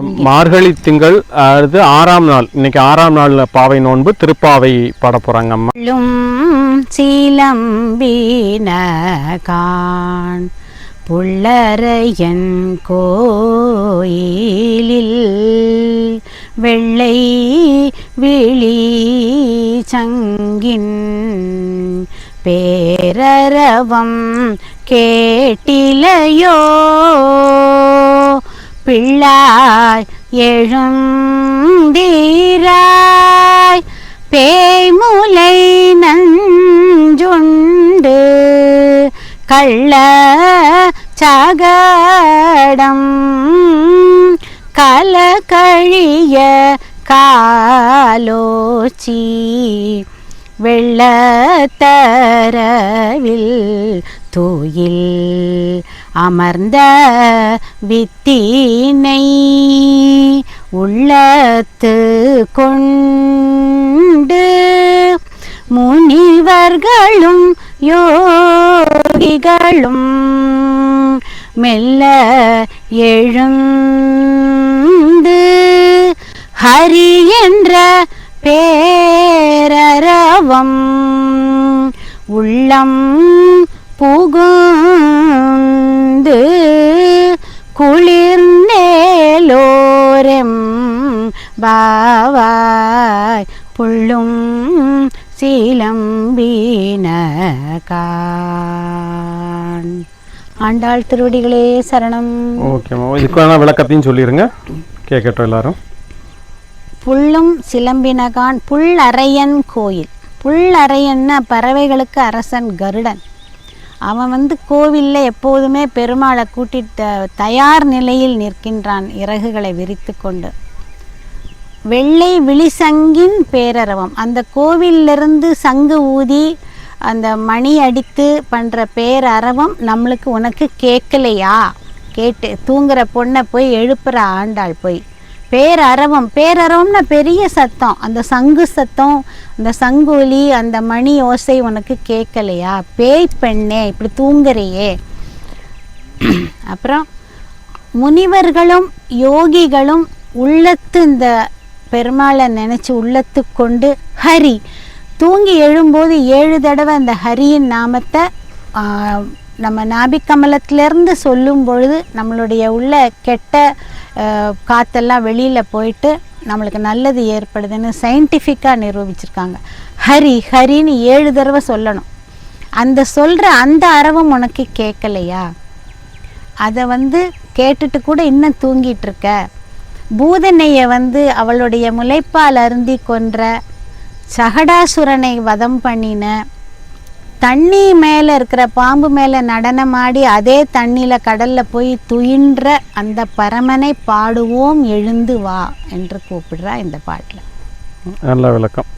மார்கழி திங்கள் அடுத்து ஆறாம் நாள். இன்னைக்கு ஆறாம் நாள் பாவை நோன்பு. திருப்பாவை பாட போறாங்க அம்மா. சீலம்பின காண் புள்ளரையன் கோயிலில் வெள்ளை விழி சங்கின் பேரரவம் கேட்டிலையோ பிள்ளாய் எழுந்தீராய். பேய்முலை நஞ்சுண்டு கள்ள சகடம். கலகழிய காலோச்சி. வெள்ளத்தரவில் தூயில் அமர்ந்த வித்தினை உள்ளத்து கொண்டு முனிவர்களும் யோகிகளும் மெல்ல எழுந்து ஹரி என்ற பேரரவம் உள்ளம் புகும் குளிர்ந்தேலோரெம் பாவாய் புள்ளும் சீலம்பீன கான் ஆண்டாள் திருவடிகளே சரணம். ஓகேம்மா இதுக்கான விளக்கத்தையும் சொல்லிடுங்க கேட்கட்டும் எல்லாரும். புள்ளும் சிலம்பினகான் புல்லறையன் கோயில். புல்லறையன்னா பறவைகளுக்கு அரசன் கருடன். அவன் வந்து கோவிலில் எப்போதுமே பெருமாளை கூட்டிட்டு தயார் நிலையில் நிற்கின்றான் இறகுகளை விரித்து கொண்டு. வெள்ளை விழிசங்கின் பேரரவம். அந்த கோவிலிருந்து சங்கு ஊதி அந்த மணி அடித்து பண்ணுற பேரரவம் நம்மளுக்கு உனக்கு கேட்கலையா கேட்டு தூங்குற பொண்ணை போய் எழுப்புற ஆண்டாள் போய். பேரரவம். பேரரவம்னா பெரிய சத்தம். அந்த சங்கு சத்தம் அந்த சங்கொலி அந்த மணி ஓசை உனக்கு கேட்கலையா? பேய் பெண்ணே இப்படி தூங்குறியே. அப்புறம் முனிவர்களும் யோகிகளும் உள்ளத்து இந்த பெருமாளை நினச்சி உள்ளத்து கொண்டு ஹரி. தூங்கி எழும்போது ஏழு தடவை அந்த ஹரியின் நாமத்தை நம்ம நாபிக்கமலத்திலேருந்து சொல்லும் பொழுது நம்மளுடைய உள்ள கெட்ட காற்றெல்லாம் காத்தெல்லாம் வெளியில் போயிட்டு நம்மளுக்கு நல்லது ஏற்படுதுன்னு சயின்டிஃபிக்காக நிரூபிச்சிருக்காங்க. ஹரி ஹரின்னு ஏழு தடவை சொல்லணும். அந்த சொல்கிற அந்த அரவம் உனக்கு கேட்கலையா? அதை வந்து கேட்டுட்டு கூட இன்னும் தூங்கிட்டு இருக்க. பூதனையை வந்து அவளுடைய முளைப்பால் அருந்தி கொன்ற சகடாசுரனை வதம் பண்ணின தண்ணி மேலே இருக்கிற பாம்பு மேலே நடனமாடி அதே தண்ணியில் கடலில் போய் துயின்ற அந்த பரமனை பாடுவோம் எழுந்து வா என்று கூப்பிடுறா இந்த பாட்டில். நல்ல விளக்கம்.